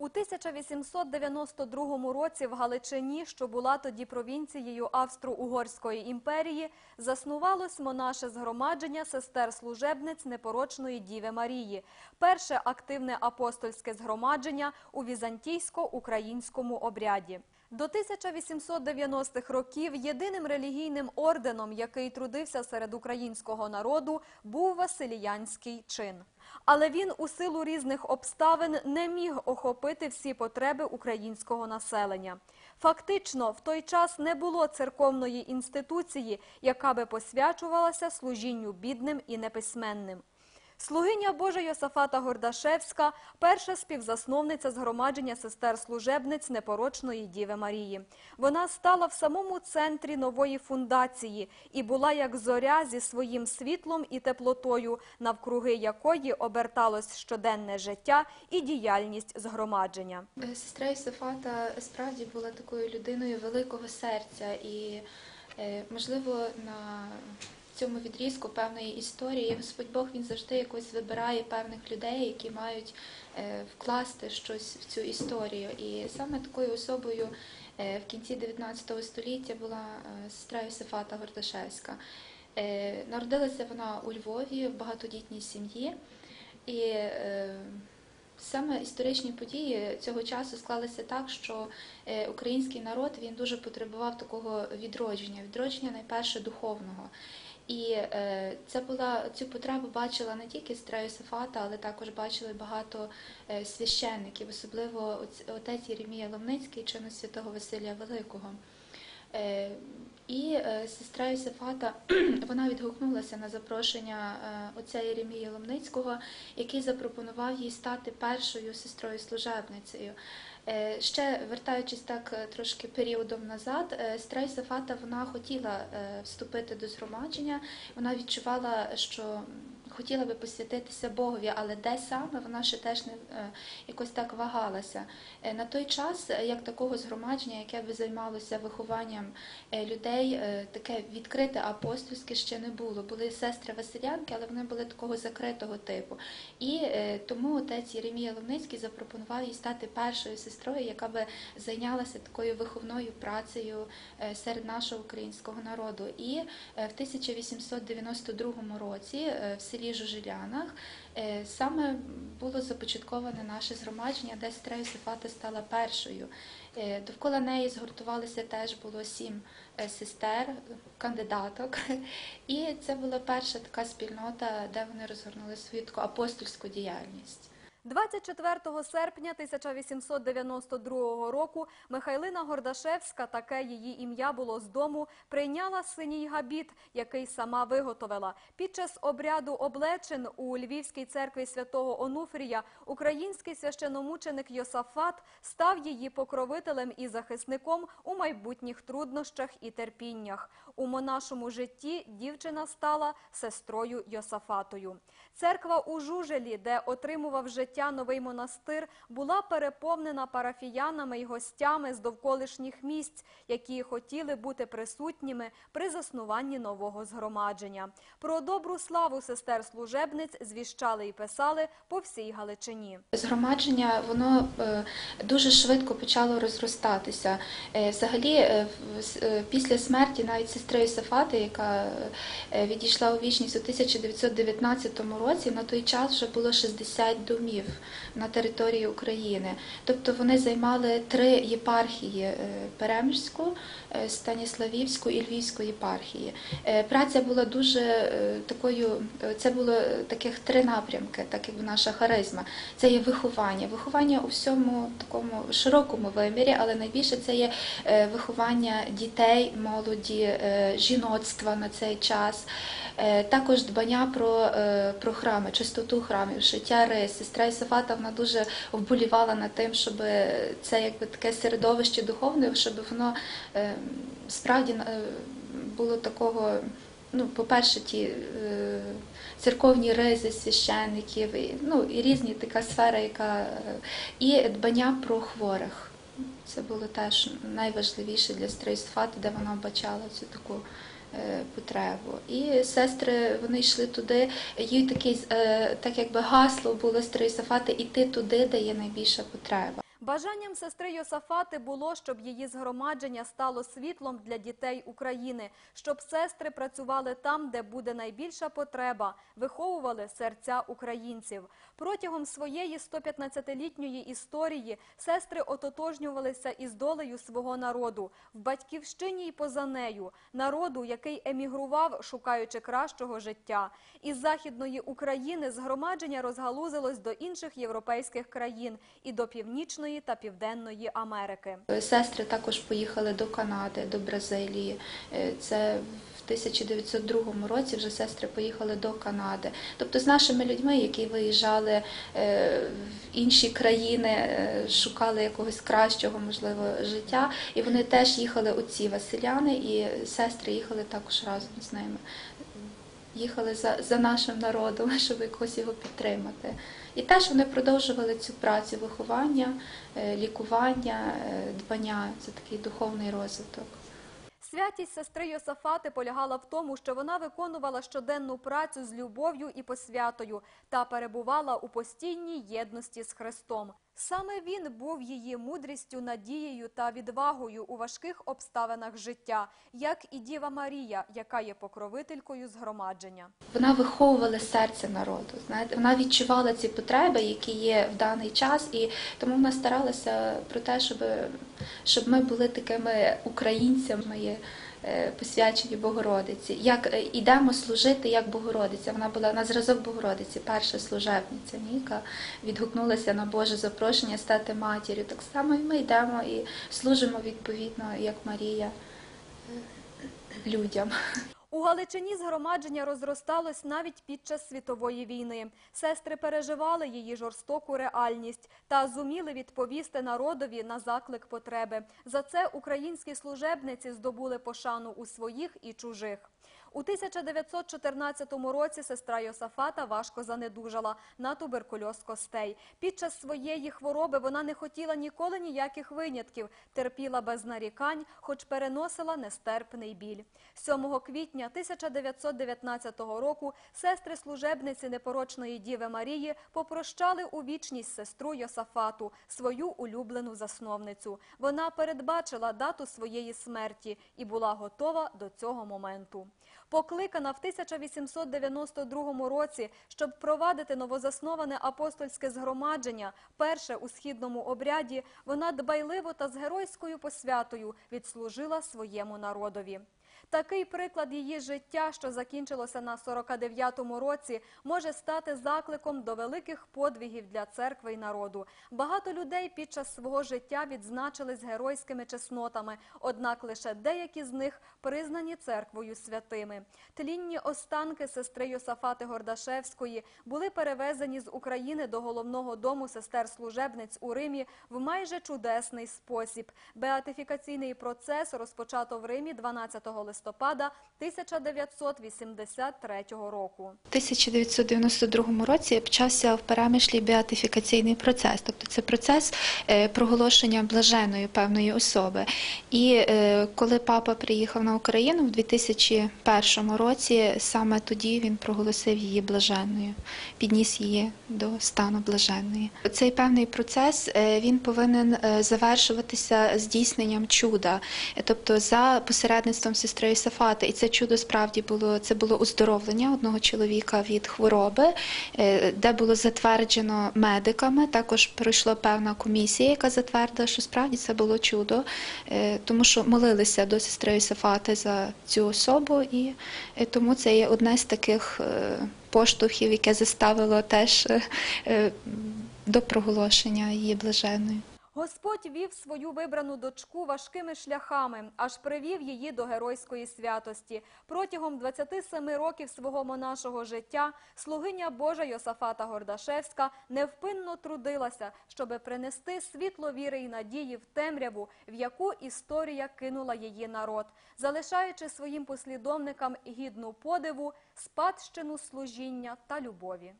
У 1892 році в Галичині, що була тоді провінцією Австро-Угорської імперії, заснувалось монаше згромадження сестер-служебниць непорочної Діви Марії, перше активне апостольське згромадження у візантійсько-українському обряді. До 1890-х років єдиним релігійним орденом, який трудився серед українського народу, був Василіянський чин. Але він у силу різних обставин не міг охопити всі потреби українського населення. Фактично, в той час не було церковної інституції, яка би посвячувалася служінню бідним і неписьменним. Слугиня Божа Йосафата Гордашевська – перша співзасновниця згромадження сестер-служебниць непорочної Діви Марії. Вона стала в самому центрі нової фундації і була як зоря зі своїм світлом і теплотою, навкруги якої оберталось щоденне життя і діяльність згромадження. Е, Сестра Ісофата справді була такою людиною великого серця, і, е, можливо, на цьому відрізку певної історії Господь Бог він завжди якось вибирає певних людей, які мають е, вкласти щось в цю історію. І саме такою особою е, в кінці 19 століття була е, сестра Ісофата Гордашевська. Народилася вона у Львові в багатодітній сім'ї. І Саме історичні події цього часу склалися так, що український народ він дуже потребував такого відродження, відродження найперше духовного. І е, це була цю потребу бачила не тільки сестра Йосифата, але також бачили багато е, священників, особливо отець Єремія Ломницький, чину святого Василія Великого. Е, І сестра Йосифата вона відгукнулася на запрошення отця Єремія Ломницького, який запропонував їй стати першою сестрою служебницею. Е, Ще вертаючись так е, трошки періодом назад, е, сестра вона хотіла вступити до згромадження. Вона відчувала, що хотіла би посвятитися Богові, але де саме вона ще теж не е, якось так вагалася. Е, На той час, е, як такого згромадження, яке би займалося вихованням людей, таке відкрите апостольське ще не було. Були сестри Василянки, але вони були такого закритого типу. І тому отець Єремія Ловницький запропонував їй стати першою сестрою, яка би зайнялася такою виховною працею серед нашого українського народу. І в 1892 році в селі Жужилянах е, саме було започатковане наше згромадження, де сестра Йосифата стала першою. Е, Довкола неї згуртувалися теж було сім е, сестер, кандидаток. І це була перша така спільнота, де вони розгорнули свою таку апостольську діяльність. 24 серпня 1892 року Михайлина Гордашевська, таке її ім'я було з дому, прийняла синій габіт, який сама виготовила. Під час обряду облечин у Львівській церкві святого Онуфрія український священомученик Йосафат став її покровителем і захисником у майбутніх труднощах і терпіннях. У монашому житті дівчина стала сестрою Йосафатою. Церква у Жужелі, де отримував життя новий монастир, була переповнена парафіянами й гостями з довколишніх місць, які хотіли бути присутніми при заснуванні нового згромадження. Про добру славу сестер-служебниць звіщали і писали по всій Галичині. Згромадження воно е, дуже швидко почало розростатися. Е, Взагалі, е, після смерті навіть сестри Йосифати, яка е, відійшла у вічність у 1919 році, на той час вже було 60 домів на території України. Тобто вони займали три єпархії е, Перемишську, е, Станіславівську і Львівську єпархії. Праця була дуже такою, це було таких три напрямки, так як наша харизма. Це є виховання. Виховання у всьому такому широкому вимірі, але найбільше це є виховання дітей, молоді, жіноцтва на цей час. Е, Також дбання про, е, про храми, чистоту храмів, шиття рис. Сестра Ісофата вона дуже вболівала над тим, щоб це якби таке середовище духовне, щоб воно е, справді було такого. Ну, по-перше, ті е, церковні ризи священників, і, ну, і різні така сфера, яка і дбання про хворих. Це було теж найважливіше для стрейсфати, де вона бачала цю таку е, потребу. І сестри вони йшли туди. Їй такий, е, так якби гасло було стрейсфати іти туди, де є найбільша потреба. Бажанням сестри Йосафати було, щоб її згромадження стало світлом для дітей України, щоб сестри працювали там, де буде найбільша потреба, виховували серця українців. Протягом своєї 115-літньої історії сестри ототожнювалися із долею свого народу в батьківщині й поза нею, народу, який емігрував, шукаючи кращого життя. Із західної України згромадження розгалузилось до інших європейських країн і до Північної та Південної Америки. Сестри також поїхали до Канади, до Бразилії. Е, Це в 1902 році вже сестри поїхали до Канади. Тобто з нашими людьми, які виїжджали е, в інші країни, е, шукали якогось кращого, можливо, життя. І вони теж їхали оці Василяни, і сестри їхали також разом з ними. Їхали за, за нашим народом, щоб якось його підтримати. І теж вони продовжували цю працю виховання, е, лікування, е, дбання. Це такий духовний розвиток. Святість сестри Йосафати полягала в тому, що вона виконувала щоденну працю з любов'ю і посвятою та перебувала у постійній єдності з Христом. Саме він був її мудрістю, надією та відвагою у важких обставинах життя, як і Діва Марія, яка є покровителькою згромадження. Вона виховувала серце народу. Знаєте, вона відчувала ці потреби, які є в даний час, і тому вона старалася про те, щоб, щоб ми були такими українцями, посвячені Богородиці. Як е, ідемо служити як Богородиця. Вона була на зразок Богородиці, перша служебниця, яка відгукнулася на Боже запрошення стати матір'ю. Так само і ми йдемо і служимо відповідно, як Марія, е, людям. У Галичині згромадження розросталось навіть під час світової війни. Сестри переживали її жорстоку реальність та зуміли відповісти народові на заклик потреби. За це українські служебниці здобули пошану у своїх і чужих. У 1914 році сестра Йосафата важко занедужала на туберкульоз костей. Під час своєї хвороби вона не хотіла ніколи ніяких винятків, терпіла без нарікань, хоч переносила нестерпний біль. 7 квітня 1919 року сестри служебниці непорочної Діви Марії попрощали у вічність сестру Йосафату, свою улюблену засновницю. Вона передбачила дату своєї смерті і була готова до цього моменту. Покликана в 1892 році, щоб провадити новозасноване апостольське згромадження, перше у східному обряді, вона дбайливо та з геройською посвятою відслужила своєму народові. Такий приклад її життя, що закінчилося на 49-му році, може стати закликом до великих подвигів для церкви й народу. Багато людей під час свого життя відзначились геройськими чеснотами, однак лише деякі з них признані церквою святими. Тлінні останки сестри Йосафати Гордашевської були перевезені з України до головного дому сестер-служебниць у Римі в майже чудесний спосіб. Беатифікаційний процес розпочато в Римі 12 листопада 1983 року. У 1992 році почався в перемишлі беатифікаційний процес, тобто це процес е, проголошення блаженої певної особи. І е, коли папа приїхав на Україну в 2001 році, саме тоді він проголосив її блаженною, підніс її до стану блаженної. Цей певний процес е, він повинен завершуватися здійсненням чуда, тобто за посередництвом сестри Сафати. І це чудо справді було це було оздоровлення одного чоловіка від хвороби, е, де було затверджено медиками. Також пройшла певна комісія, яка затвердила, що справді це було чудо, е, тому що молилися до сестри Сафати за цю особу, і е, тому це є одне з таких поштовхів, яке заставило теж до проголошення її блаженною. Господь вів свою вибрану дочку важкими шляхами, аж привів її до геройської святості. Протягом 27 років свого монашого життя слугиня Божа Йосафата Гордашевська невпинно трудилася, щоби принести світло віри і надії в темряву, в яку історія кинула її народ, залишаючи своїм послідовникам гідну подиву, спадщину служіння та любові.